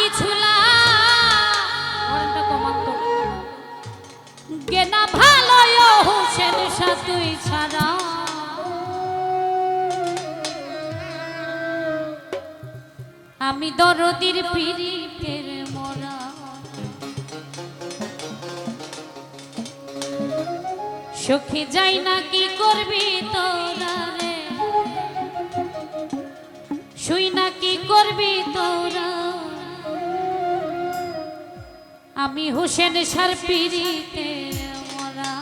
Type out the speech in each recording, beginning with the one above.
কিছু না। কমান তো। গেনা ভালো হোসেন সাতুই ছাড়া। আমি দরদির পিরিতের মরা। সখী যাই না কি করবি তোরা রে? শুই না কি করবি তোরা আমি হোসেন সার পিড়িতে মরা।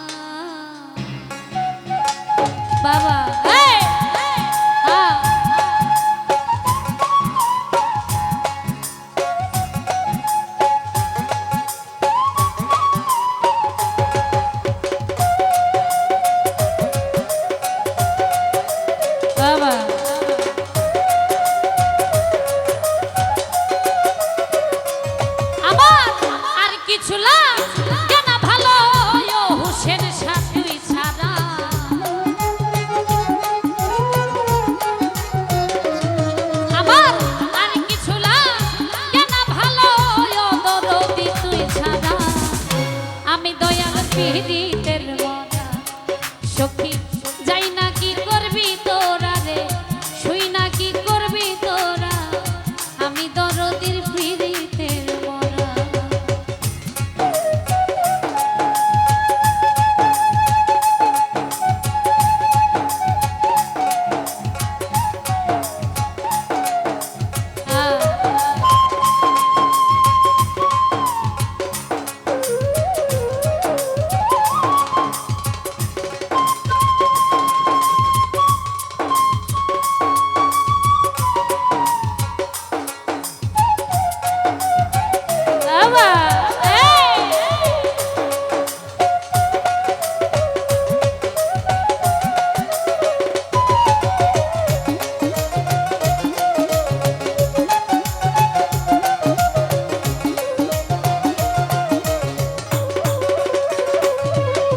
বাবা আর কিছু ভালো হোসেন ছাড়া আমার আর কিছু না? ভালো দরদি তুই ছাড়া আমি দয়াল পিড়িতের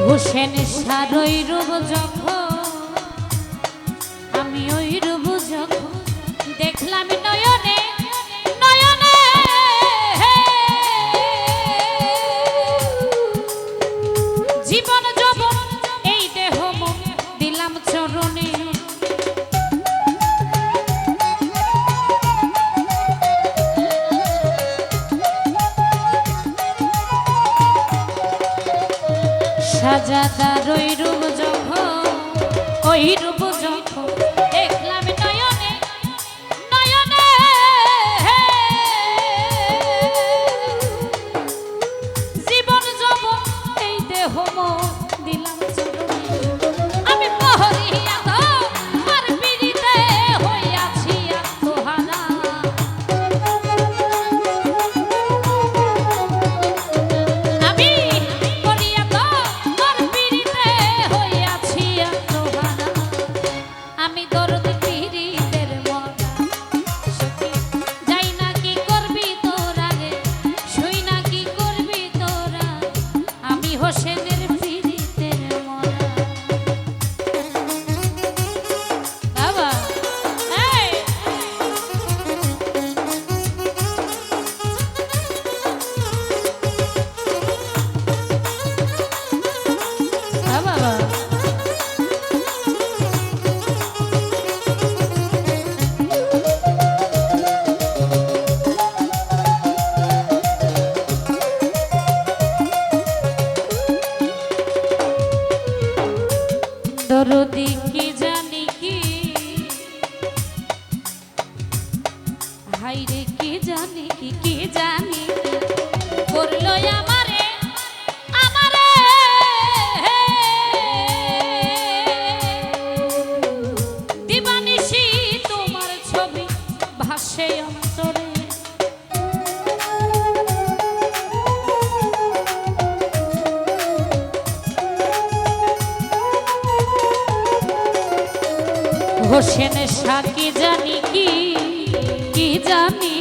হোসেন সারই রূপ যখন ওই রূপ কি কি জানি? করল আমারে আমারে দিবানিশি, তোমার ছবি ভাসে অন্তরে। হোসেন শাহ কি জানি কি জানি?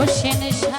Oxê, nesse